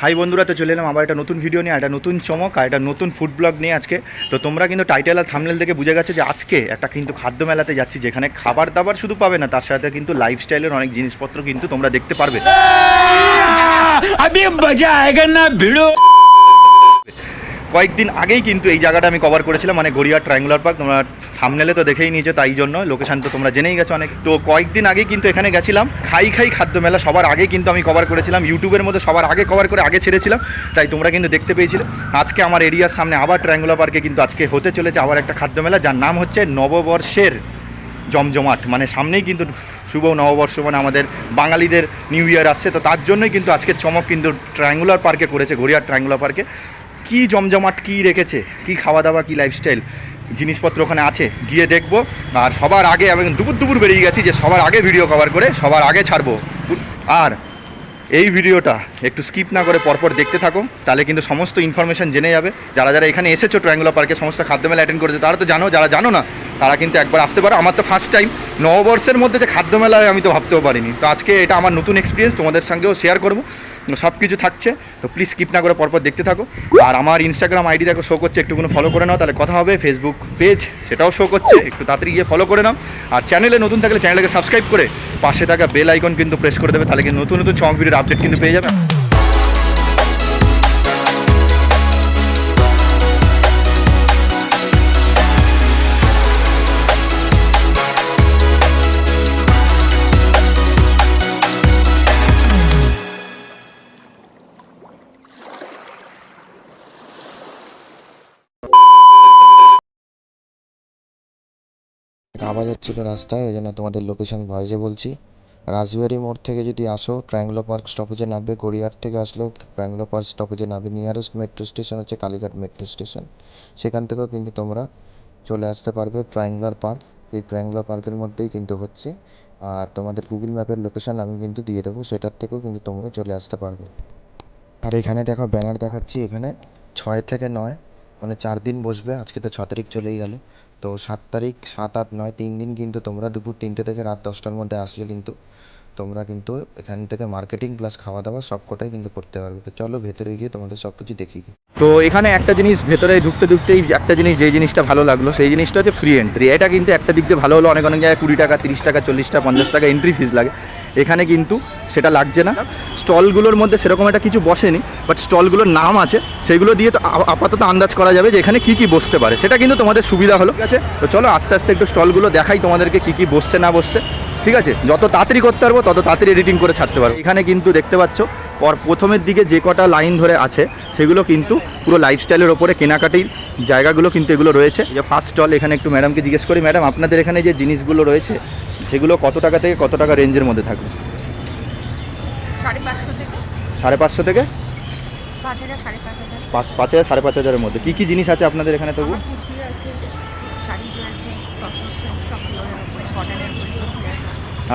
High বন্ধুরা, তো চলে এলাম আবার একটা নতুন ভিডিও নিয়ে একটা নতুন চমক, আর একটা নতুন ফুড ব্লগ নিয়ে আজকে। তো তোমরা কিন্তু টাইটেল আর থামলেল থেকে বুঝে গেছে যে আজকে একটা কিন্তু খাদ্য মেলাতে যাচ্ছি, যেখানে খাবার দাবার শুধু পাবে না, তার সাথে কিন্তু লাইফস্টাইলের অনেক জিনিসপত্র কিন্তু তোমরা দেখতে পারবে। না কয়েকদিন আগেই কিন্তু এই জায়গাটা আমি কভার করেছিলাম মানে গড়িয়া ট্রায়াঙ্গুলার পার্ক তোমরা থামনেলে তো দেখেই নিয়েছো, তাই জন্য লোকেশান তো তোমরা জেনেই গেছো অনেক। তো কয়েকদিন আগেই কিন্তু এখানে গেছিলাম। খাই খাই খাদ্য মেলা সবার আগে কিন্তু আমি কভার করেছিলাম। ইউটিউবের মধ্যে সবার আগে কভার করে আগে ছেড়েছিলাম, তাই তোমরা কিন্তু দেখতে পেয়েছিলে। আজকে আমার এরিয়ার সামনে আবার ট্রায়াঙ্গুলার পার্কে কিন্তু আজকে হতে চলেছে আবার একটা খাদ্য মেলা, যার নাম হচ্ছে নববর্ষের জমজমাট। মানে সামনেই কিন্তু শুভ নববর্ষ মানে আমাদের বাঙালিদের নিউ ইয়ার আসছে। তো তার জন্যই কিন্তু আজকে চমক কিন্তু ট্রায়াঙ্গুলার পার্কে করেছে, গড়িয়ার ট্রায়াঙ্গুলার পার্কে কি জমজমাট কি রেখেছে? কি খাওয়া দাওয়া কি লাইফস্টাইল জিনিসপত্র ওখানে আছে, গিয়ে দেখব। আর সবার আগে আমি দুপুর দুপুর বেরিয়ে গেছি যে সবার আগে ভিডিও কভার করে সবার আগে ছাড়বো। আর এই ভিডিওটা একটু স্কিপ না করে পরপর দেখতে থাকো, তাহলে কিন্তু সমস্ত ইনফরমেশন জেনে যাবে। যারা যারা এখানে এসেছ ট্রায়াঙ্গুলার পার্কে সমস্ত খাদ্য মেলা অ্যাটেন্ড করেছে, তারা তো জানো, যারা জানো না, তারা কিন্তু একবার আসতে পারো। আমার তো ফার্স্ট টাইম নববর্ষের মধ্যে যে খাদ্য মেলা হয় আমি তো ভাবতেও পারিনি। তো আজকে এটা আমার নতুন এক্সপিরিয়েন্স তোমাদের সঙ্গেও শেয়ার করব। সব কিছু থাকছে। তো প্লিজ স্কিপ না করে পরপর দেখতে থাকো। আর আমার ইনস্টাগ্রাম আইডি দেখো শো করছে, একটুকুনো ফলো করে নাও, তাহলে কথা হবে। ফেসবুক পেজ সেটাও শো করছে। একটু তাড়াতাড়ি গিয়ে ফলো করে নাও। আর চ্যানেলে নতুন থাকলে চ্যানেলকে সাবস্ক্রাইব করে পাশে থাকা বেল আইকন কিন্তু প্রেস করে দেবে, তাহলে কিন্তু নতুন নতুন চমক ভিডিওর আপডেট কিন্তু পেয়ে যাবে। আওয়াজ হচ্ছিল রাস্তায়, ওই জন্য তোমাদের লোকেশন ভয়েসে বলছি। রাসবিহারি মোড় থেকে যদি আসো ট্রায়াঙ্গুলার পার্ক স্টপেজে নামবে, গড়িয়ার থেকে আসলেও ট্রায়াঙ্গুলার পার্ক স্টপেজে নামবে। নিয়ারেস্ট মেট্রো স্টেশন হচ্ছে কালীঘাট মেট্রো স্টেশন সেখান থেকেও কিন্তু তোমরা চলে আসতে পারবে ট্রায়াঙ্গুলার পার্ক এই ট্রায়াঙ্গুলার পার্কের মধ্যেই কিন্তু হচ্ছে। আর তোমাদের গুগল ম্যাপের লোকেশন আমি কিন্তু দিয়ে দেবো, সেটার থেকেও কিন্তু তোমরা চলে আসতে পারবে। আর এখানে দেখো ব্যানার দেখাচ্ছি। এখানে ছয় থেকে নয় মানে চার দিন বসবে। আজকে তো ছ তারিখ চলেই গেল। তো সাত তারিখ, সাত আট নয়, তিন দিন কিন্তু তোমরা দুপুর তিনটে থেকে রাত দশটার মধ্যে আসলে কিন্তু তোমরা কিন্তু এখান থেকে মার্কেটিং প্লাস খাওয়া দাওয়া সব কটাই কিন্তু করতে পারবে। তো চলো ভেতরে গিয়ে তোমাদের সব কিছু দেখি। তো এখানে একটা জিনিস ভেতরে ঢুকতে ঢুকতেই একটা জিনিস যে জিনিসটা ভালো লাগল, সেই জিনিসটা হচ্ছে ফ্রি এন্ট্রি এটা কিন্তু একটা দিক দিয়ে ভালো হলো, অনেক অনেক জায়গায় কুড়ি টাকা, তিরিশ টাকা, চল্লিশ টাকা, পঞ্চাশ টাকা এন্ট্রি ফিস লাগে। এখানে কিন্তু সেটা লাগছে না। স্টলগুলোর মধ্যে সেরকম একটা কিছু বসেনি বাট স্টলগুলোর নাম আছে, সেগুলো দিয়ে তো আপাতত আন্দাজ করা যাবে যে এখানে কী কী বসতে পারে। সেটা কিন্তু তোমাদের সুবিধা হলো। ঠিক আছে? তো চলো আস্তে আস্তে একটু স্টলগুলো দেখাই তোমাদেরকে কী কী বসছে, না বসছে। ঠিক আছে? যত তাড়াতাড়ি করতে পারব, তত তাড়াতাড়ি এডিটিং করে ছাড়তে পারব। এখানে কিন্তু দেখতে পাচ্ছ, পর প্রথমের দিকে যে কটা লাইন ধরে আছে, সেগুলো কিন্তু পুরো লাইফস্টাইলের ওপরে কেনাকাটির জায়গাগুলো কিন্তু এগুলো রয়েছে। যে ফার্স্ট স্টল এখানে একটু ম্যাডামকে জিজ্ঞেস করি ম্যাডাম আপনাদের এখানে যে জিনিসগুলো রয়েছে সেগুলো কত টাকা থেকে কত টাকা রেঞ্জের মধ্যে থাকবে? সাড়ে পাঁচশো থেকে। পাঁচ হাজার সাড়ে পাঁচ হাজার। সাড়ে পাঁচ হাজারের মধ্যে। কী কী জিনিস আছে আপনাদের এখানে তবু? আছে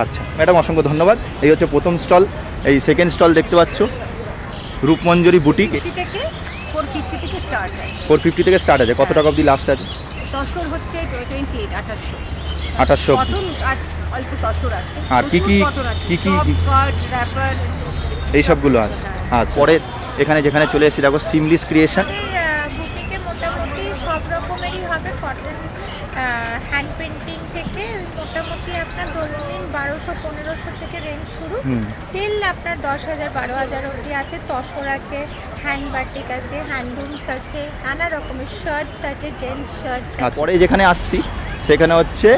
আচ্ছা ম্যাডাম অসংখ্য ধন্যবাদ। এই হচ্ছে প্রথম স্টল এই সেকেন্ড স্টল দেখতে পাচ্ছ। রূপমঞ্জরি বুটিক ফোর ফিফটি থেকে স্টার্ট হয়। আছে। কত টাকা অবধি লাস্ট আছে? তসর হচ্ছে টোয়েন্টি এইট আঠাশশো আঠাশশো অল্প তসর আছে। আর কি কি- কি কি- স্কার্ট র্যাপার এই সবগুলো আছে। আচ্ছা। পরের এখানে যেখানে চলে এসেছি দেখো সিমলিস ক্রিয়েশন বুটিকে মোটামুটি সব রকমেরই হবে কটন হ্যান্ড পেন্টিং থেকে। মোটামুটি আপনার ধরুন নিন বারোশো পনেরোশো থেকে রেঞ্জ শুরু। টিল আপনার দশ হাজার বারো হাজার অবধি আছে। তসর আছে হ্যান্ড বাটিক আছে হ্যান্ডলুমস আছে নানা রকমের শার্টস আছে জেন্টস শার্টস আর পরে যেখানে আসছি সেখানে হচ্ছে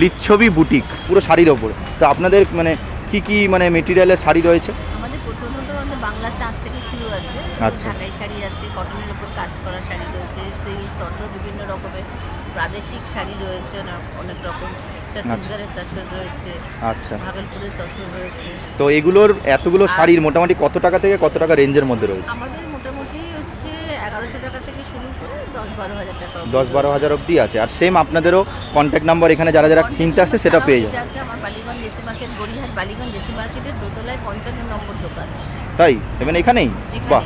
লিচ্ছবি বুটিক পুরো শাড়ির ওপর। তো আপনাদের মানে কি কি মানে মেটেরিয়ালের শাড়ি রয়েছে? আমাদের প্রথমত আমাদের বাংলার তাঁত থেকে শুরু আছে। আচ্ছা। ঢাকাই শাড়ি আছে কটনের কাজ করা শাড়ি রয়েছে সিল্ক তসর বিভিন্ন রকমের প্রাদেশিক শাড়ি রয়েছে অনেক রকম। ছত্তিশগড়ের তসর রয়েছে আচ্ছা। ভাগলপুরের তসর রয়েছে। তো এগুলোর এতগুলো শাড়ির মোটামুটি কত টাকা থেকে কত টাকা রেঞ্জের মধ্যে রয়েছে? আমাদের মোটামুটি হচ্ছে এগারোশো টাকা থেকে দশ বারো হাজার অব্দি অবধি। আছে। আর সেম আপনাদেরও কন্ট্যাক্ট নাম্বার এখানে যারা যারা কিনতে আসছে সেটা পেয়ে যাবে তাই? এবার এখানেই? এখানেই। বাহ।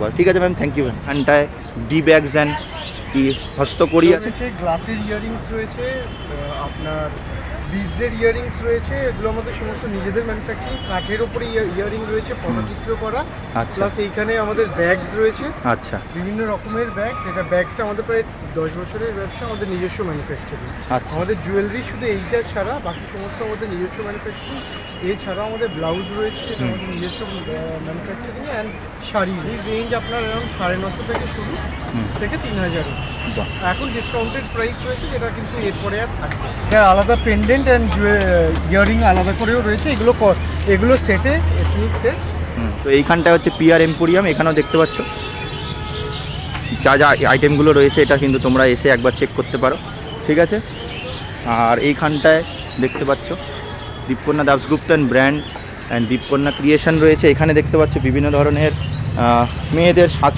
বাহ ঠিক আছে ম্যাম থ্যাংক ইউ এখানটায় ডি ব্যাগস অ্যান্ড কি হস্তকড়ি আছে? গ্লাসের ইয়ারিংস রয়েছে আপনার বিডসের ইয়ারিংস রয়েছে এগুলো আমাদের সমস্ত নিজেদের ম্যানুফ্যাকচারিং কাঠের ওপরে ইয়ারিং রয়েছে পটচিত্র করা। আচ্ছা। প্লাস এইখানে আমাদের ব্যাগস রয়েছে। আচ্ছা। বিভিন্ন রকমের ব্যাগ যেটা ব্যাগসটা আমাদের প্রায় দশ বছরের ব্যবসা আমাদের নিজস্ব ম্যানুফ্যাকচারিং আচ্ছা। আমাদের জুয়েলারি শুধু এইটা ছাড়া বাকি সমস্ত আমাদের নিজস্ব ম্যানুফ্যাকচারিং এছাড়াও আমাদের ব্লাউজ রয়েছে যেটা আমাদের নিজস্ব ম্যানুফ্যাকচারিং অ্যান্ড শাড়ি। এই রেঞ্জ আপনার এরকম সাড়ে নশো থেকে শুরু। থেকে তিন হাজার। এখন ডিসকাউন্টেড প্রাইস রয়েছে যেটা কিন্তু এরপরে আর থাকবে এটা আলাদা পেন্ডেন্ট অ্যান্ড ইয়ারিং আলাদা করেও রয়েছে। এগুলো কস্ট এগুলো সেটে এথনিক সেট হুম, তো এইখানটা হচ্ছে পিআর এম্পোরিয়াম এখানেও দেখতে পাচ্ছ। যা যা আইটেমগুলো রয়েছে এটা কিন্তু তোমরা এসে একবার চেক করতে পারো। ঠিক আছে? আর এইখানটায় দেখতে পাচ্ছ Dipkanya Dasgupta and brand and Dipkanya creation রয়েছে। এখানে দেখতে পাচ্ছ বিভিন্ন ধরনের মেয়েদের সাজ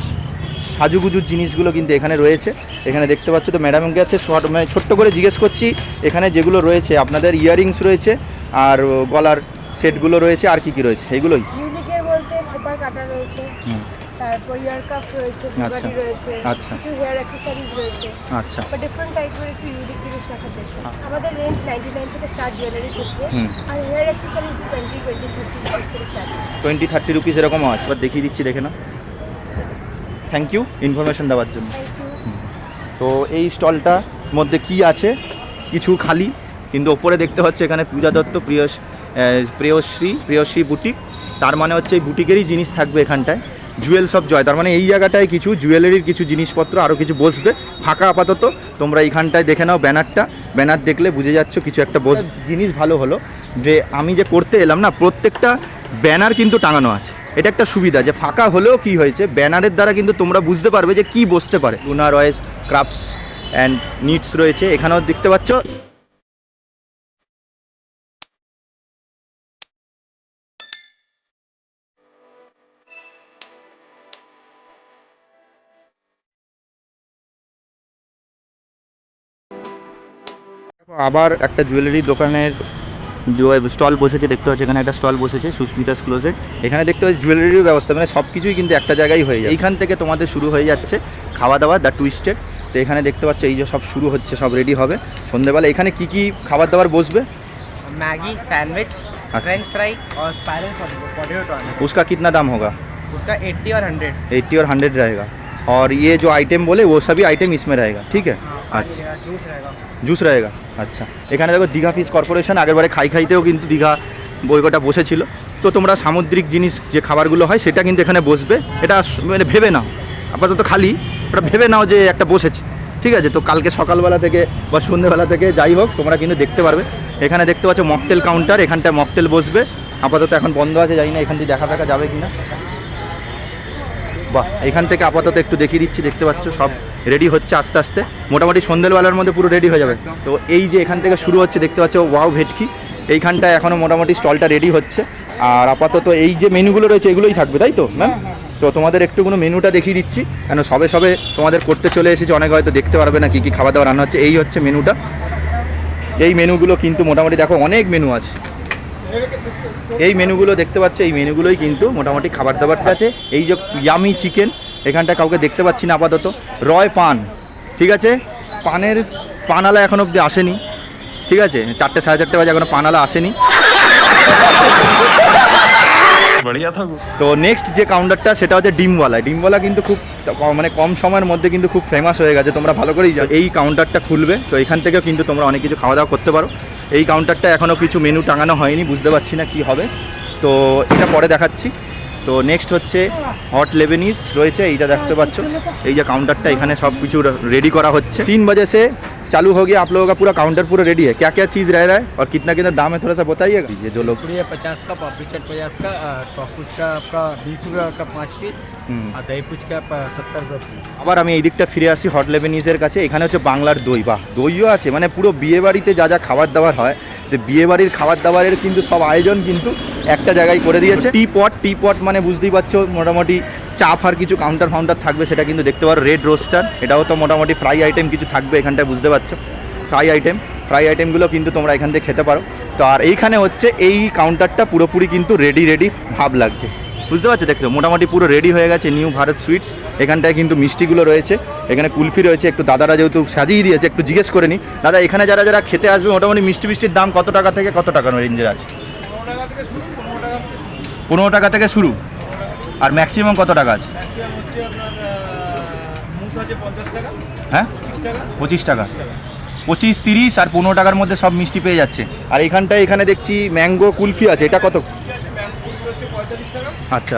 সাজুগুজুর জিনিসগুলো কিন্তু এখানে রয়েছে। এখানে দেখতে পাচ্ছ তো ম্যাডামকে কাছে শর্ট মানে ছোট্ট করে জিজ্ঞেস করছি এখানে যেগুলো রয়েছে আপনাদের ইয়ারিংস রয়েছে আর গলার সেটগুলো রয়েছে আর কি কি রয়েছে? এগুলোই? ইউনিকের বলতে খোপার কাটা রয়েছে হুম, তারপর ইয়ার কাপ রয়েছে আচ্ছা, রয়েছে আচ্ছা। কিছু হেয়ার অ্যাক্সেসরিজ রয়েছে। আচ্ছা। বা ডিফারেন্ট টাইপের একটু ইউনিক জিনিস রাখার চেষ্টা আমাদের রেঞ্জ নাইনটি নাইন থেকে স্টার্ট জুয়েলারি ক্ষেত্রে হুম। আর hair accessories twenty twenty thirty rupees থেকে স্টার্ট টোয়েন্টি থার্টি রুপিস এরকমও আছে। এবার দেখিয়ে দিচ্ছি দেখে না থ্যাংক ইউ ইনফরমেশন দেওয়ার জন্য। তো এই স্টলটার মধ্যে কি আছে? কিছু খালি। কিন্তু ওপরে দেখতে হচ্ছে এখানে পূজা দত্ত প্রিয়স প্রিয়শ্রী প্রিয়শ্রী বুটিক। তার মানে হচ্ছে এই বুটিকেরই জিনিস থাকবে এখানটায়। জুয়েল সব জয়। তার মানে এই জায়গাটায় কিছু জুয়েলারির কিছু জিনিসপত্র আরও কিছু বসবে। ফাঁকা আপাতত। তোমরা এইখানটায় দেখে নাও ব্যানারটা। ব্যানার দেখলে বুঝে যাচ্ছ কিছু একটা বস জিনিস ভালো হলো। যে আমি যে করতে এলাম না প্রত্যেকটা ব্যানার কিন্তু টাঙানো আছে। এটা একটা সুবিধা যে ফাঁকা হলেও কি হয়েছে? ব্যানারের দ্বারা কিন্তু তোমরা বুঝতে পারবে যে কি বসতে পারে। Luna Royce crafts and needs রয়েছে। এখানেও দেখতে পাচ্ছ। আবার একটা জুয়েলারি দোকানের স্টল বসেছে দেখতে পাচ্ছি এখানে একটা স্টল বসেছে সুস্মিতাস ক্লোজেট এখানে দেখতে পাচ্ছি জুয়েলারির ব্যবস্থা মানে সব কিছুই কিন্তু একটা জায়গায় হয়ে যায় এইখান থেকে তোমাদের শুরু হয়ে যাচ্ছে খাওয়া দাওয়া দ্য টুইস্টেড তো এখানে দেখতে পাচ্ছ এই যে সব শুরু হচ্ছে সব রেডি হবে সন্ধ্যেবেলা এখানে কি কি খাবার দাবার বসবে मैगी सैंडविच अच्छा। फ्रेंच फ्राई और स्पाइरल पोटेटो टॉर्नेट उसका कितना दाम होगा उसका 80 और 100 एट्टी और हंड्रेड रहेगा और ये जो आइटम बोले वो सभी आइटम इसमें रहेगा ठीक है अच्छा जूस रहेगा জুস রয়েগা আচ্ছা এখানে দেখো দীঘা ফিস কর্পোরেশন আগেরবারে খাই খাইতেও কিন্তু দীঘা বইকটা বসেছিল তো তোমরা সামুদ্রিক জিনিস যে খাবারগুলো হয় সেটা কিন্তু এখানে বসবে এটা স- মানে ভেবে নাও আপাতত খালি ওটা ভেবে নাও যে একটা বসেছে ঠিক আছে তো কালকে সকালবেলা থেকে বা সন্ধ্যেবেলা থেকে যাই হোক তোমরা কিন্তু দেখতে পারবে এখানে দেখতে পাচ্ছ মকটেল কাউন্টার এখানটা মকটেল বসবে আপাতত এখন বন্ধ আছে জানি না এখান থেকে দেখা দেখা যাবে কিনা বাহ এখান থেকে আপাতত একটু দেখিয়ে দিচ্ছি দেখতে পাচ্ছ সব রেডি হচ্ছে আস্তে আস্তে। মোটামুটি সন্ধ্যেবেলার মধ্যে পুরো রেডি হয়ে যাবে। তো এই যে এখান থেকে শুরু হচ্ছে দেখতে পাচ্ছ ওয়াও ভেটকি। এইখানটায় এখনও মোটামুটি স্টলটা রেডি হচ্ছে। আর আপাতত এই যে মেনুগুলো রয়েছে এগুলোই থাকবে তাই তো ম্যাম তো তোমাদের একটু কোনো মেনুটা দেখিয়ে দিচ্ছি কেন সবে সবে তোমাদের করতে চলে এসেছে অনেকে হয়তো দেখতে পারবে না কী কী খাওয়া দাওয়া রান্না হচ্ছে এই হচ্ছে মেনুটা। এই মেনুগুলো কিন্তু মোটামুটি দেখো অনেক মেনু আছে। এই মেনুগুলো দেখতে পাচ্ছ এই মেনুগুলোই কিন্তু মোটামুটি খাবার দাবার আছে। এই যে ইয়ামি চিকেন এখানটা কাউকে দেখতে পাচ্ছি না আপাতত। রয় পান ঠিক আছে? পানের পানালা এখন অবধি আসেনি ঠিক আছে? চারটে সাড়ে চারটে বাজে এখনও পানালা আসেনি। তো নেক্সট যে কাউন্টারটা সেটা হচ্ছে ডিমওয়ালা। ডিমওয়ালা কিন্তু খুব মানে কম সময়ের মধ্যে কিন্তু খুব ফেমাস হয়ে গেছে তোমরা ভালো করেই যাও এই কাউন্টারটা খুলবে তো এখান থেকেও কিন্তু তোমরা অনেক কিছু খাওয়া দাওয়া করতে পারো। এই কাউন্টারটা এখনও কিছু মেনু টাঙানো হয়নি, বুঝতে পারছি না কি হবে। তো এটা পরে দেখাচ্ছি। তো নেক্সট হচ্ছে হট লেবেনিস রয়েছে, এইটা দেখতে পাচ্ছ। এই যে কাউন্টারটা এখানে সব কিছু রেডি করা হচ্ছে। তিন বাজে সে चालू हो गया आप लोगों का पूरा काउंटर पूरा रेडी है क्या क्या चीज़ रह रहा है और कितना कितना दाम है थोड़ा सा बताइएगा ये जो लोग पूरी पचास का पापड़ी चाट पचास का टॉपुच का आपका बीस रुपये का पाँच पीस हम्म। और दही पुच का सत्तर रुपये पीस আবার আমি এই দিকটা ফিরে আসি হট লেবেনিজের কাছে এখানে হচ্ছে বাংলার দই বাহ দইও আছে মানে পুরো বিয়ে বাড়িতে যা যা খাবার দাবার হয় সে বিয়ে বাড়ির খাবার দাবারের কিন্তু সব আয়োজন কিন্তু একটা জায়গায় করে দিয়েছে টি পট টি পট মানে বুঝতেই পারছো মোটামুটি চা ফার কিছু কাউন্টার ফাউন্টার থাকবে, সেটা কিন্তু দেখতে পারো রেড রোস্টার এটাও তো মোটামুটি ফ্রাই আইটেম কিছু থাকবে এখানটায়, বুঝতে পারছ? ফ্রাই আইটেম ফ্রাই আইটেমগুলো কিন্তু তোমরা এখান থেকে খেতে পারো। তো আর এইখানে হচ্ছে, এই কাউন্টারটা পুরোপুরি কিন্তু রেডি রেডি ভাব লাগছে। বুঝতে পারছ, দেখছ? মোটামুটি পুরো রেডি হয়ে গেছে নিউ ভারত সুইটস এখানটায় কিন্তু মিষ্টিগুলো রয়েছে। এখানে কুলফি রয়েছে, একটু দাদারা যেহেতু সাজিয়ে দিয়েছে, একটু জিজ্ঞেস করে নি। দাদা, এখানে যারা যারা খেতে আসবে, মোটামুটি মিষ্টি মিষ্টির দাম কত টাকা থেকে কত টাকার রেঞ্জের আছে? পনেরো টাকা থেকে শুরু। আর ম্যাক্সিমাম কত টাকা আছে? হ্যাঁ? পঁচিশ টাকা। পঁচিশ তিরিশ আর পনেরো টাকার মধ্যে সব মিষ্টি পেয়ে যাচ্ছে। আর এখানটায় এখানে দেখছি ম্যাঙ্গো কুলফি আছে এটা কত? আচ্ছা।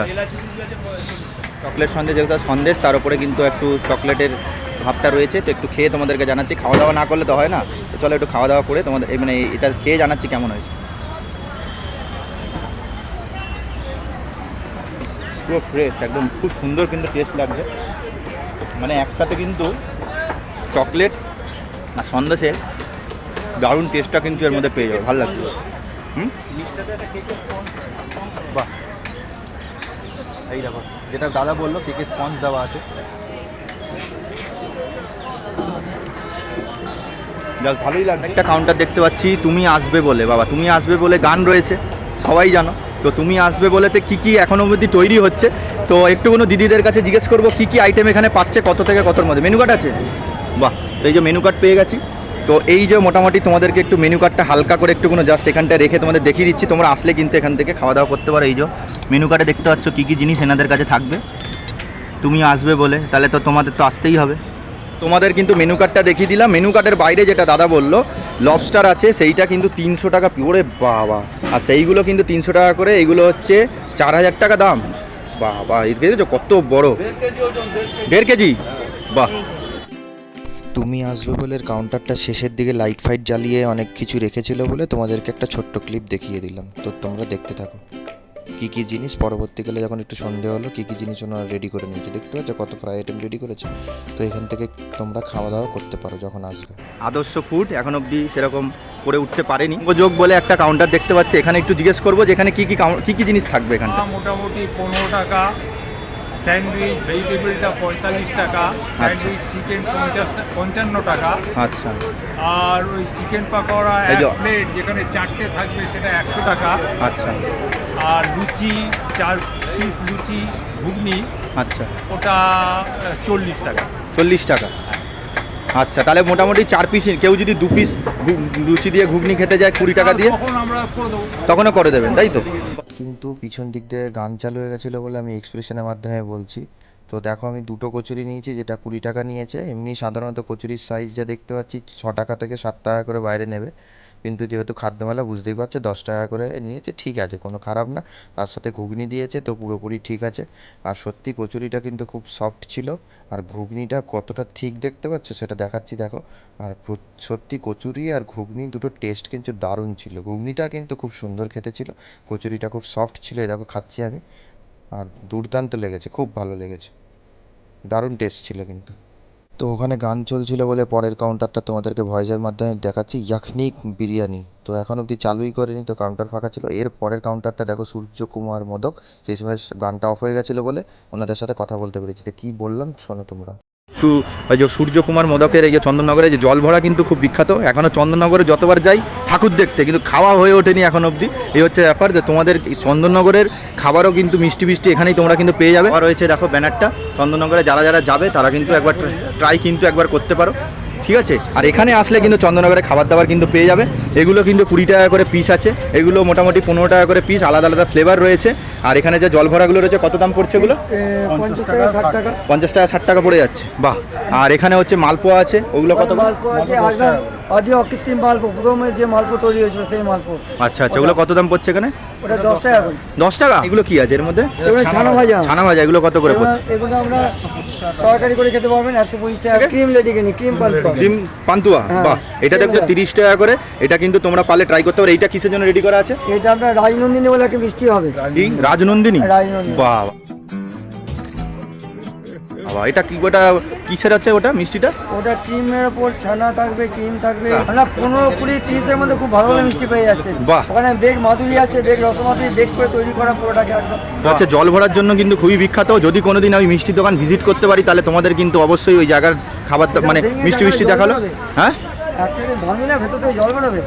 চকলেট সন্দেশ যেহেতু সন্দেশ তার উপরে কিন্তু একটু চকলেটের ভাবটা রয়েছে। তো একটু খেয়ে তোমাদেরকে জানাচ্ছি। খাওয়া দাওয়া না করলে তো হয় না। তো চলো একটু খাওয়া দাওয়া করে তোমাদের মানে এটা খেয়ে জানাচ্ছি কেমন হয়েছে। পুরো ফ্রেশ একদম খুব সুন্দর কিন্তু টেস্ট লাগছে। মানে একসাথে কিন্তু চকলেট আর সন্দেশের দারুণ টেস্টটা কিন্তু এর মধ্যে পেয়ে যাবে, ভালো লাগছে হুম? বাহ। এই দেখো, যেটা দাদা বলল কেকে স্পঞ্জ দেওয়া আছে। জাস্ট ভালোই লাগবে একটা কাউন্টার দেখতে পাচ্ছি, তুমি আসবে বলে, বাবা, তুমি আসবে বলে গান রয়েছে, সবাই জানো। তো তুমি আসবে বলেতে কি কি এখনও অবধি তৈরি হচ্ছে? তো একটু কোনো দিদিদের কাছে জিজ্ঞেস করব, কি কি আইটেম এখানে পাচ্ছে, কত থেকে কতর মধ্যে? মেনু কার্ড আছে? বাহ, তো এই যে মেনু কার্ড পেয়ে গেছি। তো এই যে মোটামুটি তোমাদেরকে একটু মেনু কার্ডটা হালকা করে একটু কোনো জাস্ট এখানটা রেখে তোমাদের দেখিয়ে দিচ্ছি। তোমরা আসলে কিন্তু এখান থেকে খাওয়া দাওয়া করতে পারো। এই যে মেনু কার্ডে দেখতে পাচ্ছ কী কী জিনিস এনাদের কাছে থাকবে। তুমি আসবে বলে, তাহলে তো তোমাদের তো আসতেই হবে। তোমাদের কিন্তু মেনু কার্ডটা দেখিয়ে দিলাম। মেনু কার্ডের বাইরে যেটা দাদা বলল লবস্টার আছে সেইটা কিন্তু তিনশো টাকা পিওরে বাবা। আচ্ছা এইগুলো কিন্তু তিনশো টাকা করে এইগুলো হচ্ছে চার হাজার টাকা দাম। বাবা এই দেখেছ কত বড়? দেড় কেজি বাহ। তুমি আসবে বলে কাউন্টারটা শেষের দিকে লাইট ফাইট জ্বালিয়ে অনেক কিছু রেখেছিল বলে তোমাদেরকে একটা ছোট্ট ক্লিপ দেখিয়ে দিলাম। তো তোমরা দেখতে থাকো। কী কী জিনিস পরবর্তীকালে যখন একটু সন্দেহ হলো কী কী জিনিস ওনারা রেডি করে নিয়েছে দেখতে পাচ্ছ কত ফ্রাই আইটেম রেডি করেছে। তো এখান থেকে তোমরা খাওয়া দাওয়া করতে পারো যখন আসবে। আদর্শ ফুড এখন অবধি সেরকম করে উঠতে পারেনি। যোগ বলে একটা কাউন্টার দেখতে পাচ্ছি। এখানে একটু জিজ্ঞেস করব যে এখানে কী কী কী কী জিনিস থাকবে এখানে মোটামুটি পনেরো টাকা স্যান্ডউইচ ভেজিটেবলটা পঁয়তাল্লিশ টাকা স্যান্ডউইচ চিকেন পঞ্চাশ পঞ্চান্ন টাকা। আচ্ছা। আর ওই চিকেন পাকোড়া এক প্লেট যেখানে চারটে থাকবে সেটা একশো টাকা। আচ্ছা। আর লুচি চার পিস লুচি ঘুগনি আচ্ছা। ওটা চল্লিশ টাকা। চল্লিশ টাকা। আচ্ছা তাহলে মোটামুটি চার পিস কেউ যদি দু পিস লুচি দিয়ে ঘুগনি খেতে যায় কুড়ি টাকা দিয়ে করে দেবো। তখনও করে দেবেন তাই তো? কিন্তু পিছন দিক দিয়ে গান চালু হয়ে গেছিল বলে আমি এক্সপ্রেশনের মাধ্যমে বলছি। তো দেখো আমি দুটো কচুরি নিয়েছি যেটা কুড়ি টাকা নিয়েছে এমনি সাধারণত কচুরির সাইজ যা দেখতে পাচ্ছি ছ টাকা থেকে সাত টাকা করে বাইরে নেবে। কিন্তু যেহেতু খাদ্যমেলা বুঝতেই পারছে, দশ টাকা করে নিয়েছে, ঠিক আছে, কোনো খারাপ না। তার সাথে ঘুগনি দিয়েছে, তো পুরোপুরি ঠিক আছে। আর সত্যি কচুরিটা কিন্তু খুব সফট ছিল, আর ঘুগনিটা কতটা ঠিক দেখতে পাচ্ছ সেটা দেখাচ্ছি, দেখো। আর সত্যি কচুরি আর ঘুগনি দুটো টেস্ট কিন্তু দারুণ ছিল। ঘুগনিটা কিন্তু খুব সুন্দর খেতে ছিল, কচুরিটা খুব সফট ছিল, এই দেখো খাচ্ছি আমি। আর দুর্দান্ত লেগেছে, খুব ভালো লেগেছে। দারুণ টেস্ট ছিল কিন্তু। তো ওখানে গান চলছিল বলে পরের কাউন্টারটা তোমাদেরকে ভয়েসের মাধ্যমে দেখাচ্ছি ইয়াখনি বিরিয়ানি তো এখন অবধি চালুই করেনি, তো কাউন্টার ফাঁকা ছিল। এর পরের কাউন্টারটা দেখো সূর্যকুমার মোদক সেই সময় গানটা অফ হয়ে গেছিল বলে ওনাদের সাথে কথা বলতে পেরেছি। কি কী বললাম শোনো তোমরা। সু- ওই যে সূর্যকুমার মোদকের এই যে চন্দননগরে যে জল ভরা কিন্তু খুব বিখ্যাত। এখনও চন্দননগরে যতবার যাই, ঠাকুর দেখতে, কিন্তু খাওয়া হয়ে ওঠেনি এখন অবধি। এই হচ্ছে ব্যাপার যে তোমাদের চন্দননগরের খাবারও কিন্তু মিষ্টি মিষ্টি এখানেই তোমরা কিন্তু পেয়ে যাবে। আর রয়েছে দেখো ব্যানারটা, চন্দননগরে যারা যারা যাবে, তারা কিন্তু একবার ট্রাই কিন্তু একবার করতে পারো। ঠিক আছে? আর এখানে আসলে কিন্তু চন্দননগরে খাবার দাবার কিন্তু পেয়ে যাবে। এগুলো কিন্তু কুড়ি টাকা করে পিস আছে। এগুলো মোটামুটি পনেরো টাকা করে পিস আলাদা আলাদা ফ্লেভার রয়েছে। আর এখানে যে জল ভরাগুলো রয়েছে কত দাম পড়ছে এগুলো? পঞ্চাশ টাকা ষাট টাকা। পড়ে যাচ্ছে। বাহ। আর এখানে হচ্ছে মালপোয়া আছে ওগুলো কত মালপো আছে একদম আদি অকৃত্রিম মালপো প্রথমে যে মালপো তৈরি হয়েছিল সেই মালপো আচ্ছা আচ্ছা ওগুলো কত দাম পড়ছে এখানে? ওটা দশ টাকা করে। দশ টাকা? এগুলো কি আছে এর মধ্যে? এগুলো ছানা ভাজা। ছানা ভাজা এগুলো কত করে পড়ছে? এগুলো আমরা তরকারি করে খেতে পারবেন একশো পঁচিশ টাকা। ক্রিম পান্তুয়া। হ্যাঁ, বাহ। এটা দেখছ তিরিশ টাকা করে। এটা কিন্তু তোমরা পালে ট্রাই করতে পারো। এইটা কিসের জন্য রেডি করা আছে? এটা আপনার রাজনন্দিনী বলে একটা মিষ্টি হবে। রাজনন্দিনী? রাজনন্দিনী। বাহ বাবা এটা কি ওটা কিসের আছে ওটা মিষ্টিটা? ওটা ক্রিমের ওপর ছানা থাকবে ক্রিম থাকবে। আমরা পনেরো কুড়ি তিরিশের মধ্যে খুব ভালো ভালো মিষ্টি পেয়ে যাচ্ছে। বাহ। ওখানে বেগ মাধুরী আছে বেগ রসমাধুরী বেগ করে তৈরি করা পুরোটাকে একদম। এটা জল ভরার জন্য কিন্তু খুবই বিখ্যাত। যদি কোনোদিন আমি মিষ্টির দোকান ভিজিট করতে পারি তাহলে তোমাদের কিন্তু অবশ্যই ওই জায়গার খাবার মানে মিষ্টি মিষ্টি দেখাল। হ্যাঁ?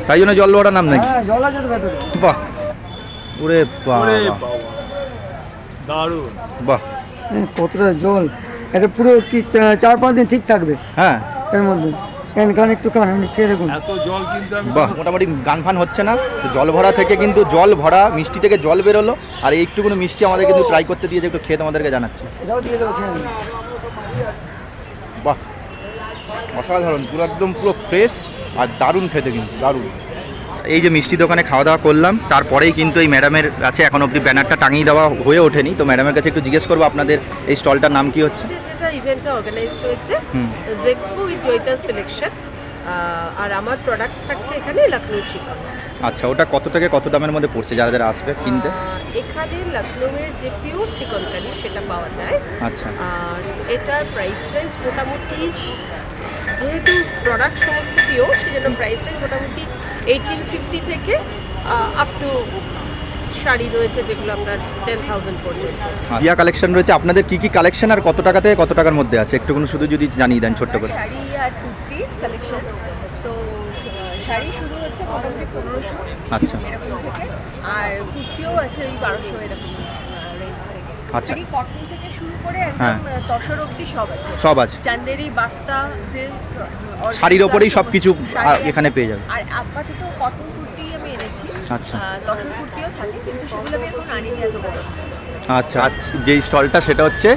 তাই জন্য জল ভরার নাম নাকি হ্যাঁ জল আছে তো ভেতরে। বাহ। ওরে বাবা। দারুণ। বাহ। কতটা জল। এটা পুরো কি চার পাঁচ দিন ঠিক থাকবে? হ্যাঁ। এর মধ্যে। কান একটু কান খেয়ে দেখুন। এত জল কিন্তু আমি বাহ মোটামুটি গান ফান হচ্ছে না? তো জল ভরা থেকে কিন্তু জল ভরা মিষ্টি থেকে জল বেরোলো আর এইটুকুনো মিষ্টি আমাদের কিন্তু ট্রাই করতে দিয়েছে একটু খেয়ে তোমাদেরকে জানাচ্ছি। বাহ। অসাধারণ পুরো একদম পুরো ফ্রেশ আর দারুণ খেতে কিন্তু দারুণ। এই যে মিষ্টি দোকানে খাওয়া দাওয়া করলাম তারপরেই কিন্তু এই ম্যাডামের কাছে এখন অবধি ব্যানারটা টাঙিয়ে দেওয়া হয়ে ওঠেনি। তো ম্যাডামের কাছে একটু জিজ্ঞেস করব আপনাদের এই স্টলটার নাম কি হচ্ছে? যেটা ইভেন্টটা অর্গানাইজড হয়েছে জেক্সপো উইথ জয়িতা সিলেকশন আর আমার প্রোডাক্ট থাকছে এখানে লখনৌ চিকন আচ্ছা ওটা কত থেকে কত দামের মধ্যে পড়ছে যারা যারা আসবে কিনতে? এখানে লখনৌয়ের যে পিওর চিকন কারি সেটা পাওয়া যায়। আচ্ছা। আর এটার প্রাইস রেঞ্জ মোটামুটি যেহেতু প্রোডাক্ট সমস্ত পিওর সেজন্য প্রাইস রেঞ্জ মোটামুটি এইটিন ফিফটি থেকে আপ টু শাড়ি রয়েছে যেগুলো আপনার টেন থাউজেন্ড পর্যন্ত। ইয়া কালেকশন রয়েছে। আপনাদের কি কি কালেকশন আর কত টাকা থেকে কত টাকার মধ্যে আছে? একটু শুধু যদি জানিয়ে দেন ছোট্ট করে। শাড়ি আর কুর্তি কালেকশনস তো শাড়ি শুরু হচ্ছে মোটামুটি পনেরোশো আচ্ছা। এরকম থেকে। আর কুর্তিও আছে ওই বারোশো এরকম রেঞ্জ থেকে। আচ্ছা। কটন শুরু করে হ্যাঁ। একদম তসর অবধি সব আছে। সব আছে। চান্দেরি সিল্ক শাড়ির ওপরেই সব কিছু আ- এখানে পেয়ে যাবে। আর আপাতত কটন কুর্তি আমি এনেছি। আচ্ছা। আহ, তসর কুর্তিও থাকে কিন্তু সেগুলো আমি এখন আনিনি এত বড়। আচ্ছা আচ্ছা যেই স্টলটা সেটা হচ্ছে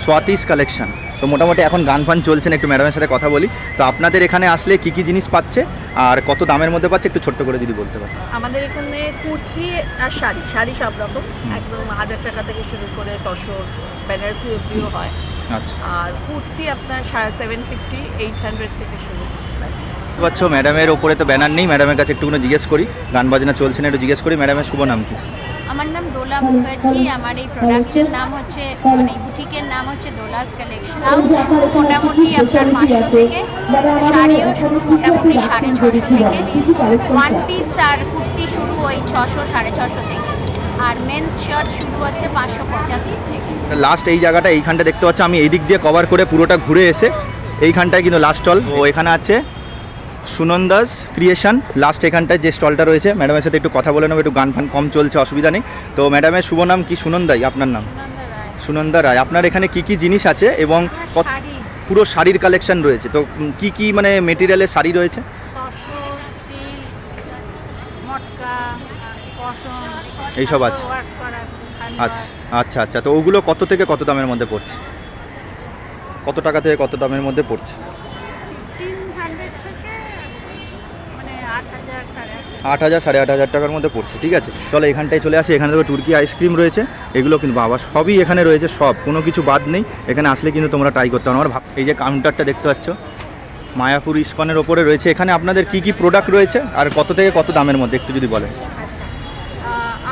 স্বাতিস কালেকশন। তো মোটামুটি এখন গান ফান চলছে না একটু ম্যাডামের সাথে কথা বলি। তো আপনাদের এখানে আসলে কি কি জিনিস পাচ্ছে? আর কত দামের মধ্যে পাচ্ছে? একটু ছোট্ট করে যদি বলতে পারেন আমাদের এখানে কুর্তি আর শাড়ি শাড়ি সব রকম। একদম হাজার টাকা থেকে শুরু করে তসর বেনারসি অব্দিও হয়। আচ্ছা। আর কুর্তি আপনার সেভেন ফিফটি এইট হান্ড্রেড থেকে শুরু। পাচ্ছ ম্যাডামের ওপরে তো ব্যানার নেই। ম্যাডামের কাছে একটুখানি জিজ্ঞেস করি। গান বাজনা চলছে না একটু জিজ্ঞেস করি। ম্যাডামের শুভ নাম কি? আমার নাম দোলা মুখার্জি আমার এই প্রোডাক্টের নাম হচ্ছে মানে এই বুটিকের নাম হচ্ছে দোলাস কালেকশন ব্লাউজ শুরু মোটামুটি আপনার পাঁচশো থেকে শাড়িও শুরু মোটামুটি সাড়ে ছশো থেকে ওয়ান পিস আর কুর্তি শুরু ওই ছশো সাড়ে ছশো থেকে। আর মেন্স শার্ট শুরু হচ্ছে পাঁচশো পঁচাত্তর থেকে। লাস্ট এই জায়গাটা এইখানটা দেখতে পাচ্ছ আমি এই দিক দিয়ে কভার করে পুরোটা ঘুরে এসে এইখানটায় কিন্তু লাস্ট স্টল ও এখানে আছে। সুনন্দাস ক্রিয়েশন লাস্ট এখানটায় যে স্টলটা রয়েছে ম্যাডামের সাথে একটু কথা বলে নেব একটু গান ফান কম চলছে অসুবিধা নেই। তো ম্যাডামের শুভ নাম কি? সুনন্দাই আপনার নাম? সুনন্দা রায়। আপনার এখানে কি কি জিনিস আছে এবং কত- পুরো শাড়ির কালেকশন রয়েছে। তো কি কি মানে মেটেরিয়ালের শাড়ি রয়েছে? এইসব আছে। আচ্ছা আচ্ছা আচ্ছা। তো ওগুলো কত থেকে কত দামের মধ্যে পড়ছে? কত টাকা থেকে কত দামের মধ্যে পড়ছে তিন হান্ড্রেড থেকে মানে আট হাজার সাড়ে আট হাজার, সাড়ে আট হাজার টাকার মধ্যে পড়ছে, ঠিক আছে? চলো এখানটায় চলে আসি, এখানে দেখো তুর্কি আইসক্রিম রয়েছে, এগুলো কিন্তু বাবা, সবই এখানে রয়েছে, সব, কোনো কিছু বাদ নেই, এখানে আসলে কিন্তু তোমরা ট্রাই করতে পারো। আমার এই যে কাউন্টারটা দেখতে পাচ্ছ, মায়াপুর ইস্কনের ওপরে রয়েছে, এখানে আপনাদের কি কি প্রোডাক্ট রয়েছে, আর কত থেকে কত দামের মধ্যে, একটু যদি বলেন। আচ্ছা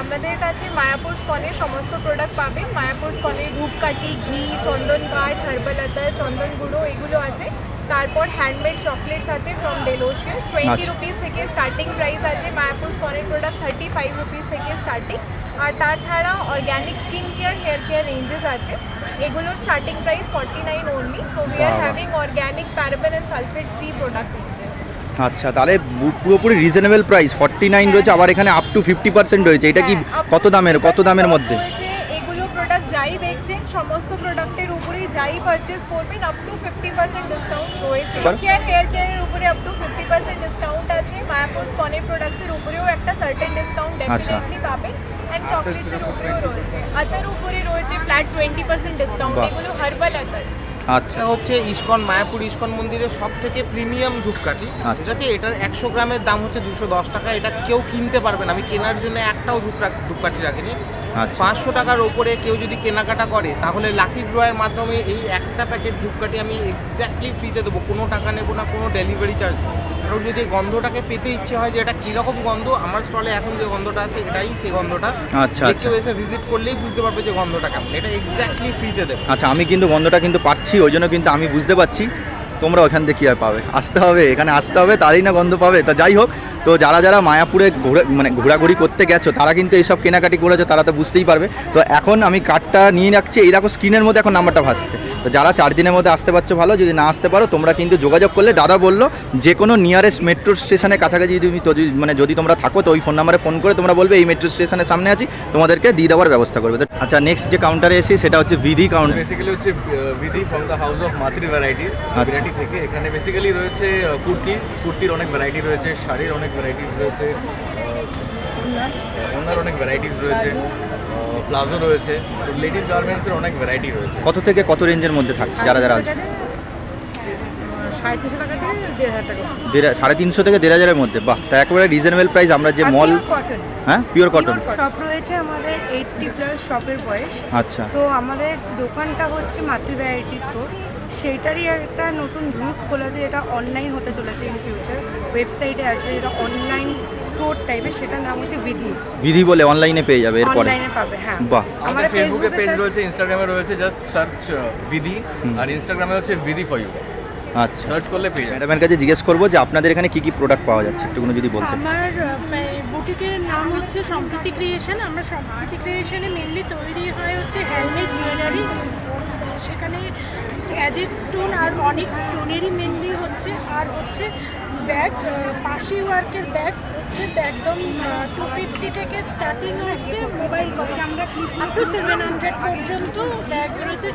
আমাদের কাছে মায়াপুর স্কনের সমস্ত প্রোডাক্ট পাবেন মায়াপুর স্কনের ধূপকাঠি, ঘি, চন্দন কাঠ হার্বাল চন্দন গুঁড়ো, এগুলো আছে। তারপর হ্যান্ডমেড চকলেটস আছে ফ্রম ডেলোশিয়াস টোয়েন্টি। রুপিস থেকে স্টার্টিং প্রাইস আছে মায়াপুর স্কনের প্রোডাক্ট থার্টি ফাইভ রুপিস থেকে স্টার্টিং আর তাছাড়া organic skin care hair care ranges আছে। এগুলোর starting price forty nine only so we are having organic paraben and sulphate free product আচ্ছা তাহলে পুরোপুরি রিজনেবল প্রাইস ফর্টি নাইন রয়েছে আবার এখানে আপ টু ফিফটি পার্সেন্ট রয়েছে। এটা কি হ্যাঁ, কত দামের কত দামের মধ্যে? প্রোডাক্ট যাই দেখছেন সমস্ত প্রোডাক্টের উপরেই যাই পারচেজ করবেন up to fifty percent discount রয়েছে। কেয়ার হেয়ার কেয়ারের উপরে up to fifty percent discount আছে। মায়াপুর স্কনের প্রোডাক্টসের উপরেও একটা সার্টেন ডিসকাউন্ট। ডেফিনেটলি পাবেন। অ্যান্ড চকলেটসের উপরেও রয়েছে। আতার উপরে রয়েছে ফ্ল্যাট টোয়েন্টি পার্সেন্ট ডিসকাউন্ট। এগুলো হার্বাল আতার্স আচ্ছা। হচ্ছে ইস্কন মায়াপুর ইস্কন মন্দিরের সব থেকে প্রিমিয়াম ধূপকাঠি। আচ্ছা। ঠিক আছে? এটার একশো গ্রামের দাম হচ্ছে দুশো দশ টাকা। এটা কেউ কিনতে পারবে না। আমি কেনার জন্য একটাও ধূপ ধূপকাঠি রাখিনি। পাঁচশো টাকার ওপরে কেউ যদি কেনাকাটা করে তাহলে লাকি ড্রয়ের মাধ্যমে এই একটা প্যাকেট ধূপকাঠি আমি এক্স্যাক্টলি ফ্রিতে দেবো। কোনো টাকা নেব না কোনো ডেলিভারি চার্জ কারণ যদি গন্ধটাকে পেতে ইচ্ছে হয় যে এটা কীরকম গন্ধ আমার স্টলে এখন যে গন্ধটা আছে এটাই সেই গন্ধটা। আচ্ছা আচ্ছা। কেউ এসে ভিজিট করলেই বুঝতে পারবে যে গন্ধটা কেমন। এটা এক্স্যাক্টলি ফ্রিতে দেবো। আচ্ছা আমি কিন্তু গন্ধটা কিন্তু পাচ্ছি ওই জন্য কিন্তু আমি বুঝতে পারছি। তোমরা ওখান থেকে কী আর পাবে। আসতে হবে এখানে আসতে হবে তারই না গন্ধ পাবে। তা যাই হোক তো যারা যারা মায়াপুরে ঘোরা মানে ঘোরাঘুরি করতে গেছো তারা কিন্তু এইসব কেনাকাটি করেছ তারা তো বুঝতেই পারবে। তো এখন আমি কার্ডটা নিয়ে রাখছি এই দেখো স্ক্রিনের মধ্যে এখন নাম্বারটা ভাসছে। তো যারা চার দিনের মধ্যে আসতে পারছ ভালো যদি না আসতে পারো তোমরা কিন্তু যোগাযোগ করলে দাদা বলল যে কোনো নিয়ারেস্ট মেট্রো স্টেশনের কাছাকাছি তুমি- মানে যদি তোমরা থাকো তো ওই ফোন নাম্বারে ফোন করে তোমরা বলবে এই মেট্রো স্টেশনের সামনে আছি তোমাদেরকে দিয়ে দেওয়ার ব্যবস্থা করবে। আচ্ছা নেক্সট যে কাউন্টারে এসি সেটা হচ্ছে বিধি কাউন্টার বেসিক্যালি হচ্ছে Bidhi from the house of Matri varieties. Variety থেকে। এখানে বেসিক্যালি রয়েছে কুর্তি কুর্তির অনেক ভ্যারাইটি রয়েছে শাড়ির অনেক ভ্যারাইটিস রয়েছে। ওনার অনেক ভ্যারাইটিস রয়েছে। প্লাজো রয়েছে। লেডিস গার্মেন্টসের অনেক ভ্যারাইটি রয়েছে। কত থেকে কত রেঞ্জের মধ্যে থাকছে যারা যারা আসবে সাড়ে তিনশো থেকে দেড় হাজারের মধ্যে। বাহ তা একেবারে রিজনেবল প্রাইস আমরা যে মল হ্যাঁ পিওর কটন শপ রয়েছে আমাদের এইটটি প্লাস শপের বয়স। আচ্ছা। তো আমাদের দোকানটা হচ্ছে মাতৃ ভ্যারাইটি স্টোর সেইটারই একটা নতুন গ্রুপ খোলা যে এটা অনলাইন হতে চলেছে ইন ফিউচার ওয়েবসাইটে আসবে যেটা অনলাইন স্টোর টাইপের সেটার নাম হচ্ছে বিধি বিধি বলে অনলাইনে পেয়ে যাবে এরপরে? অনলাইনে পাবে হ্যাঁ। বাহ। আমাদের ফেসবুকে পেজ রয়েছে ইনস্টাগ্রামে রয়েছে জাস্ট সার্চ বিধি আর ইনস্টাগ্রামে হচ্ছে বিধি ফর ইউ আচ্ছা। সার্চ করলে পেয়ে যাবে। ম্যাডামের কাছে জিজ্ঞেস করব যে আপনাদের এখানে কি কি প্রোডাক্ট পাওয়া যাচ্ছে একটুকুনি যদি বলতেন। আমার বুটিকের নাম হচ্ছে সম্প্রীতি ক্রিয়েশন আমরা সম্প্রীতি ক্রিয়েশনে মেনলি তৈরি হয় হচ্ছে হ্যান্ডমেড জুয়েলারি সেখানে অ্যাজেড স্টোন আর অনেক স্টোনেরই মেনলি হচ্ছে আর হচ্ছে ব্যাগ পাশি ওয়ার্কের ব্যাগ হচ্ছে একদম টু ফিফটি থেকে স্টার্টিং হচ্ছে মোবাইল কভার আমরা আপ টু সেভেন হান্ড্রেড পর্যন্ত ব্যাগ রয়েছে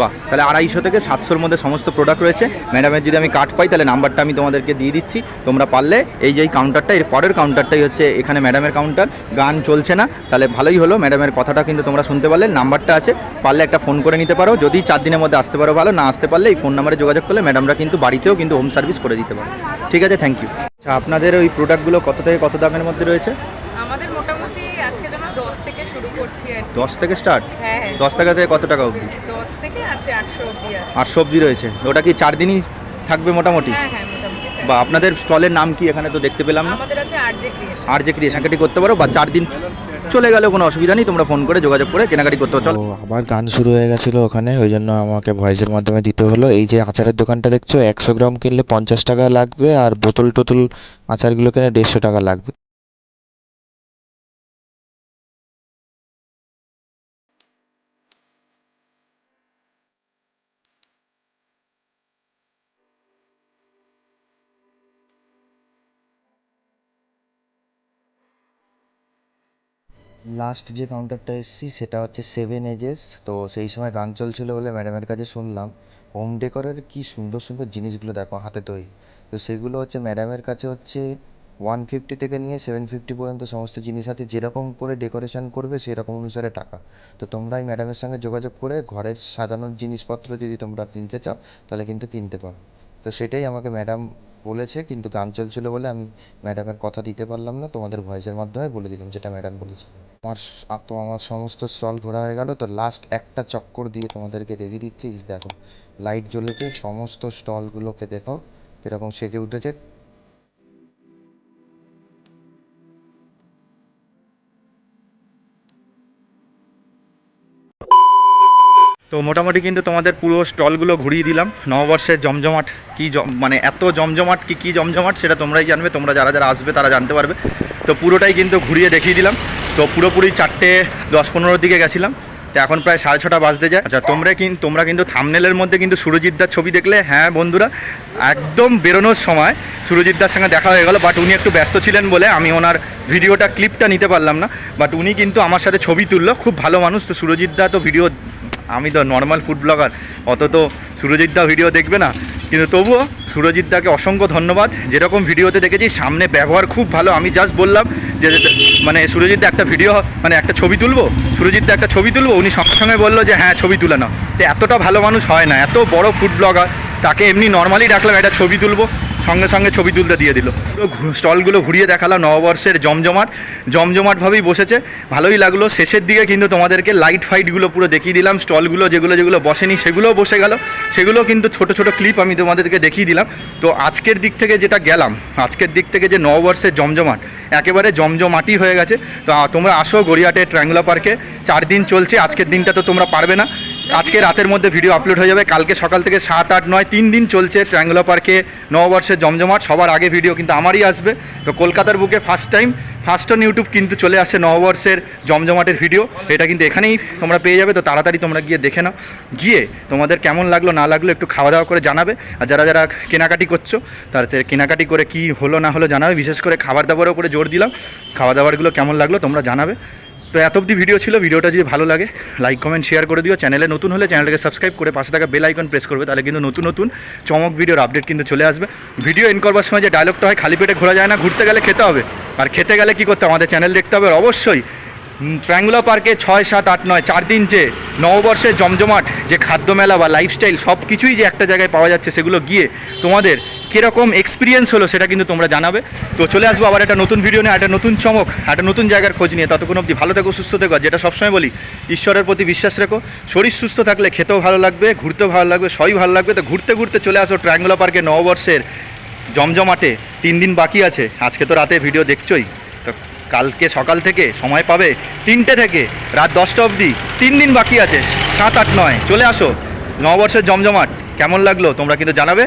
বাহ, তাহলে আড়াইশো থেকে সাতশোর মধ্যে সমস্ত প্রোডাক্ট রয়েছে। ম্যাডামের যদি আমি কার্ড পাই, তাহলে নাম্বারটা আমি তোমাদেরকে দিয়ে দিচ্ছি। তোমরা পারলে এই যে কাউন্টারটা এর পরের কাউন্টারটাই হচ্ছে এখানে ম্যাডামের কাউন্টার গান চলছে না, তাহলে ভালোই হলো। ম্যাডামের কথাটা কিন্তু তোমরা শুনতে পারলে, নাম্বারটা আছে। পারলে একটা ফোন করে নিতে পারো। যদি চার দিনের মধ্যে আসতে পারো ভালো, না আসতে পারলে এই ফোন নাম্বারে যোগাযোগ করলে ম্যাডামরা কিন্তু বাড়িতেও কিন্তু হোম সার্ভিস করে দিতে পারে। ঠিক আছে থ্যাংক ইউ আচ্ছা আপনাদের ওই প্রোডাক্টগুলো কত থেকে কত দামের মধ্যে রয়েছে? আমাদের মোটামুটি আজকে যেন দশ থেকে শুরু করছি আর থেকে স্টার্ট হ্যাঁ হ্যাঁ। দশ টাকা থেকে কত টাকা অবধি? দশ থেকে আছে আটশো অব্দি আছে। আর সবজি রয়েছে। ওটা কি চার দিনই থাকবে মোটামুটি? হ্যাঁ হ্যাঁ মোটামুটি বা আপনাদের স্টলের নাম কি? এখানে তো দেখতে পেলাম না। আমাদের আছে আরজে ক্রিয়েশন আর যে ক্রিয়েশনকাটি করতে পারো? বা চার দিন চলে গেলে, কোনো অসুবিধা নেই, তোমরা ফোন করে যোগাযোগ করে কেনাকাটি করতে চলো। আবার গান শুরু হয়ে গেছিল ওখানে, ওই জন্য আমাকে ভয়েসের মাধ্যমে দিতে হলো। এই যে আচারের দোকানটা দেখছ, একশো গ্রাম কিনলে পঞ্চাশ টাকা লাগবে, আর বোতল টোতল আচারগুলো কিনে দেড়শো টাকা লাগবে। লাস্ট যে কাউন্টারটা এসেছি সেটা হচ্ছে সেভেন এজেস তো সেই সময় গান চলছিল বলে ম্যাডামের কাছে শুনলাম। হোম ডেকোরের কি সুন্দর সুন্দর জিনিসগুলো দেখো হাতে তৈরি। তো সেগুলো হচ্ছে ম্যাডামের কাছে হচ্ছে ওয়ান ফিফটি থেকে নিয়ে সেভেন ফিফটি পর্যন্ত সমস্ত জিনিস আছে। যেরকম করে ডেকোরেশন করবে সেরকম অনুসারে টাকা। তো তোমরা এই ম্যাডামের সঙ্গে যোগাযোগ করে ঘরের সাজানোর জিনিসপত্র যদি তোমরা কিনতে চাও, তাহলে কিন্তু কিনতে পারো। তো সেটাই আমাকে ম্যাডাম বলেছে, কিন্তু গান চলছিল বলে আমি ম্যাডামের কথা দিতে পারলাম না। তোমাদের ভয়েসের মাধ্যমে বলে দিলাম যেটা ম্যাডাম বলেছে। আমার তো আমার সমস্ত স্টল ঘোরা হয়ে গেল, তো লাস্ট একটা চক্কর দিয়ে তোমাদেরকে দেখিয়ে দিচ্ছি। দেখো লাইট জ্বলেছে, সমস্ত স্টলগুলোকে দেখো, কীরকম সেজে উঠেছে। তো মোটামুটি কিন্তু তোমাদের পুরো স্টলগুলো ঘুরিয়ে দিলাম। নববর্ষের জমজমাট কি মানে এত জমজমাট কি কি জমজমাট সেটা তোমরাই জানবে, তোমরা যারা যারা আসবে তারা জানতে পারবে। তো পুরোটাই কিন্তু ঘুরিয়ে দেখিয়ে দিলাম। তো পুরোপুরি চারটে দশ পনেরোর দিকে গেছিলাম। তো এখন প্রায় সাড়ে ছটা বাজতে যায়। আচ্ছা তোমরা কিন্তু তোমরা কিন্তু থামনেলের মধ্যে কিন্তু সুরজিৎদার ছবি দেখলে হ্যাঁ বন্ধুরা, একদম বেরোনোর সময় সুরজিৎদার সঙ্গে দেখা হয়ে গেল। বাট উনি একটু ব্যস্ত ছিলেন বলে আমি ওনার ভিডিওটা ক্লিপটা নিতে পারলাম না। বাট উনি কিন্তু আমার সাথে ছবি তুললো, খুব ভালো মানুষ। তো সুরজিৎদা তো ভিডিও আমি তো নর্মাল ফুড ব্লগার অত তো সুরজিৎ সুরজিৎদা ভিডিও দেখবে না। কিন্তু তবুও সুরজিৎদাকে অসংখ্য ধন্যবাদ। যেরকম ভিডিওতে দেখেছি, সামনে ব্যবহার খুব ভালো। আমি জাস্ট বললাম যে মানে সুরজিৎদা একটা ভিডিও মানে একটা ছবি তুলবো? সুরজিৎদা একটা ছবি তুলবো? উনি সঙ্গে সঙ্গে বলল যে হ্যাঁ ছবি তুলে নাও। তো এতটা ভালো মানুষ হয় না। এত বড় ফুড ব্লগার তাকে এমনি নর্মালি ডাকলাম একটা ছবি তুলবো। সঙ্গে সঙ্গে ছবি তুলতে দিয়ে দিল। স্টলগুলো ঘুরিয়ে দেখালাম নববর্ষের জমজমাট। জমজমাটভাবেই বসেছে। ভালোই লাগল। শেষের দিকে কিন্তু তোমাদেরকে লাইট ফাইটগুলো পুরো দেখিয়ে দিলাম। স্টলগুলো যেগুলো যেগুলো বসেনি, সেগুলোও বসে গেল। সেগুলো কিন্তু ছোট ছোট ক্লিপ আমি তোমাদেরকে দেখিয়ে দিলাম। তো আজকের দিক থেকে যেটা গেলাম, আজকের দিক থেকে যে নববর্ষের জমজমাট, একেবারে জমজমাটি হয়ে গেছে। তো তোমরা আসো গড়িয়াটে ট্রাঙ্গুলা পার্কে, চার দিন চলছে, আজকের দিনটা তো তোমরা পারবে না। আজকে রাতের মধ্যে ভিডিও আপলোড হয়ে যাবে, কালকে সকাল থেকে সাত, আট, নয়, তিন দিন চলছে ট্রাঙ্গুলা পার্কে নববর্ষের জমজমাট, সবার আগে ভিডিও কিন্তু আমারই আসবে। তো কলকাতার বুকে first time first on YouTube কিন্তু চলে আসে নববর্ষের জমজমাটের ভিডিও এটা কিন্তু এখানেই তোমরা পেয়ে যাবে, তো তাড়াতাড়ি তোমরা গিয়ে দেখে নাও। গিয়ে তোমাদের কেমন লাগল, না লাগল একটু খাওয়া দাওয়া করে জানাবে। আর যারা যারা কেনাকাটি করছ, তার হচ্ছে কেনাকাটি করে কি হলো, না হলো জানাবে। বিশেষ করে খাবার দাবারের উপরে জোর দিলাম। খাওয়া দাবারগুলো কেমন লাগল, তোমরা জানাবে। তো এত অবধি ভিডিও ছিল ভিডিওটা যদি ভালো লাগে লাইক কমেন্ট শেয়ার করে দিও। চ্যানেলে নতুন হলে চ্যানেলটাকে সাবস্ক্রাইব করে পাশে থাকা বেল আইকন প্রেস করবে, তাহলে কিন্তু নতুন নতুন চমক ভিডিওর আপডেট কিন্তু চলে আসবে। ভিডিও এন করবার সময় যে ডায়লগটা হয়, খালি পেটে ঘোরা যায় না, ঘুরতে গেলে খেতে হবে। আর খেতে গেলে কি করতে আমাদের চ্যানেল দেখতে হবে। অবশ্যই ট্রায়াঙ্গুলার পার্কে ছয়, সাত, আট, নয়, চার দিন যে নববর্ষের জমজমাট, যে খাদ্য মেলা বা লাইফস্টাইল সব কিছুই যে একটা জায়গায় পাওয়া যাচ্ছে, সেগুলো গিয়ে তোমাদের কীরকম এক্সপিরিয়েন্স হলো সেটা কিন্তু তোমরা জানাবে। তো চলে আসব আবার একটা নতুন ভিডিও নিয়ে, একটা নতুন চমক, একটা নতুন জায়গার খোঁজ নিয়ে। ততক্ষণ অবধি ভালো থেকো, সুস্থ থেকো। যেটা সবসময় বলি, ঈশ্বরের প্রতি বিশ্বাস রেখো। শরীর সুস্থ থাকলে খেতেও ভালো লাগবে, ঘুরতেও ভালো লাগবে, সবই ভালো লাগবে। তো ঘুরতে ঘুরতে চলে আসো ট্রায়াঙ্গুলা পার্কে নববর্ষের জমজমাটে। তিন দিন বাকি আছে। আজকে তো রাতে ভিডিও দেখছোই। তো কালকে সকাল থেকে সময় পাবে তিনটে থেকে, রাত দশটা অবধি। তিন দিন বাকি আছে, সাত, আট, নয়। চলে আসো নববর্ষের জমজমাট। কেমন লাগল তোমরা কিন্তু জানাবে।